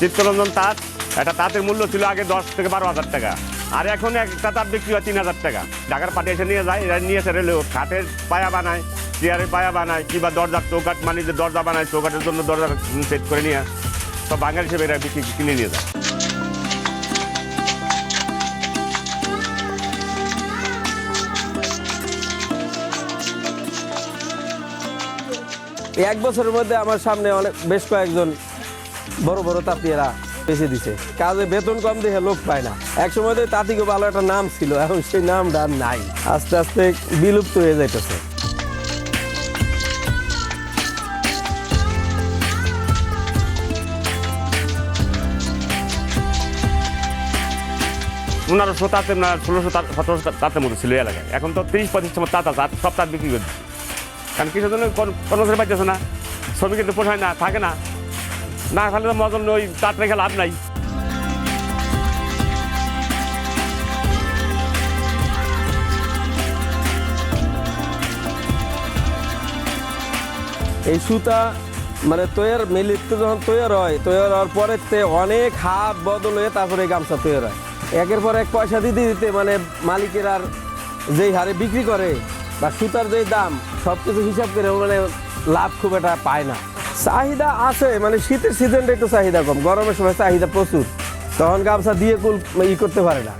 চিত্তরঞ্জন তাঁত, একটা তাঁতের মূল্য ছিল আগে দশ থেকে বারো হাজার টাকা। আর এখন একটা তাঁত বিক্রি হয় তিন হাজার টাকা। ঢাকার পাটে এসে নিয়ে যায়, এরা নিয়ে এসে রেলেও খাটের পায়া বানায়, চেয়ারের পায়া বানায়, কিংবা দরজার চৌকাট মানে যে দরজা বানায় চৌকাটের জন্য দরজা সেট করে নিয়ে সব বাঙালি হিসেবে এরা বিক্রি কিনে নিয়ে যায়। এক বছরের মধ্যে আমার সামনে অনেক, বেশ কয়েকজন বড় বড় তাঁতিয়েরা বেছে দিছে। কাজে বেতন কম দেখে লোক পায় না। এক সময় তো তাঁতিকে ভালো একটা নাম ছিল, এখন সেই নামটা নাই। আস্তে আস্তে বিলুপ্ত হয়ে যাইতেছে। পনেরোশো তাঁতের না, ষোলোশো সতেরোশো তাঁতের মতো ছিল এলাকায়। এখন তো তিরিশ পঁচিশ সময় তাঁত আছে সব তাঁত বিক্রি করে দিচ্ছে। কারণ কৃষক জন্য কর্মচারী পাইতেছে না। শ্রমিকের তো পোষায় না, থাকে না। না খালে তো মজন ওই তাঁত রেখে লাভ নাই। এই সুতা মানে তৈয়ার মিলিতে যখন তৈয়ার হয়, তৈয়ার হওয়ার পরে অনেক হাত বদল হয়ে তারপরে গামছা তৈয়ার হয়। একের পর এক পয়সা দিতে দিতে মানে মালিকের আর যেই হারে বিক্রি করে বা সুতার যেই দাম সব কিছু হিসাব করে মানে লাভ খুব একটা পায় না। চাহিদা আছে মানে শীতের সিজনটা একটু চাহিদা কম, গরমের সময় চাহিদা প্রচুর। তখন গামছা দিয়ে কুল ই করতে পারে না।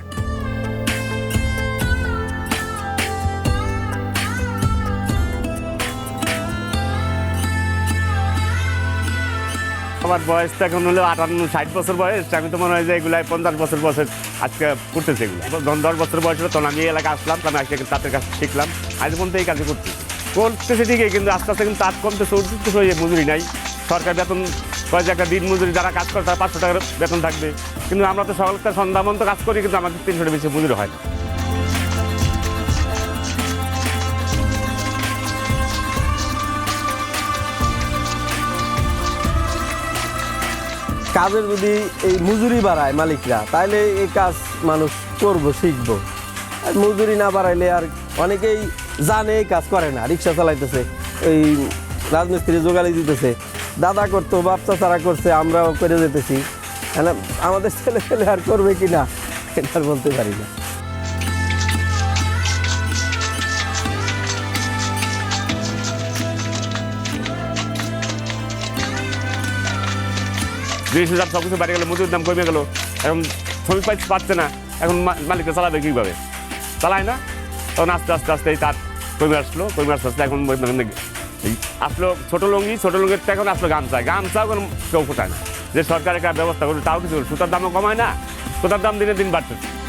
আমার বয়স এখন হলো আটান্ন, ষাট বছর বয়স, আমি তো মনে হয় যে এগুলাই পঞ্চাশ বছর বয়সে আজকে করতেছে এগুলো। দশ বছর বয়স তখন আমি এলাকায় আসলাম, তখন আজকে তাদের কাছে শিখলাম। আজ পর্যন্ত এই কাজে করতেছি। করতেছে ঠিকই কিন্তু আস্তে আস্তে কিন্তু তাঁত কমতেছে উঠতেছে হয়ে মজুরি নাই। সরকার বেতন কয়েক একটা দিন মজুরি, যারা কাজ করে তারা পাঁচশো টাকার বেতন থাকবে। কিন্তু আমরা তো সকালটা সন্ধ্যা পর্যন্ত কাজ করি, কিন্তু আমাদের তিনশো বেশি মজুরি হয় না। কাজের যদি এই মজুরি বাড়ায় মালিকরা তাহলে এই কাজ মানুষ করব, শিখব। মজুরি না বাড়াইলে আর অনেকেই জানে, কাজ করে না, রিক্সা চালাইতেছে, এই রাজমিস্ত্রি জোগালি দিতেছে। দাদা করতো বাচ্চা চারা করছে, আমরাও করে যেতেছি। এখন আমাদের ছেলে ছেলে আর করবে কি না, এটা বলতে পারি না। জিনিস দাম সব কিছু বেড়ে গেলো মজুরির দাম কমে গেলো। এখন শ্রমিক পাচ্ছে না, এখন মা- মালিককে চালাবে কীভাবে? চালায় না? তখন আস্তে আস্তে আস্তে এই তার কমে আসলো? কই আসতে আসলে? এখন এই আসলো ছোটো লুঙ্গি, ছোটো লুঙ্গির এখন আসলো গামছা। গামছা এখন কেউ ফোটায় না। যে সরকার একটা ব্যবস্থা করবে, তাও কিছু সুতার দামও কমায় না। সুতার দাম দিনে দিন বাড়তেছে।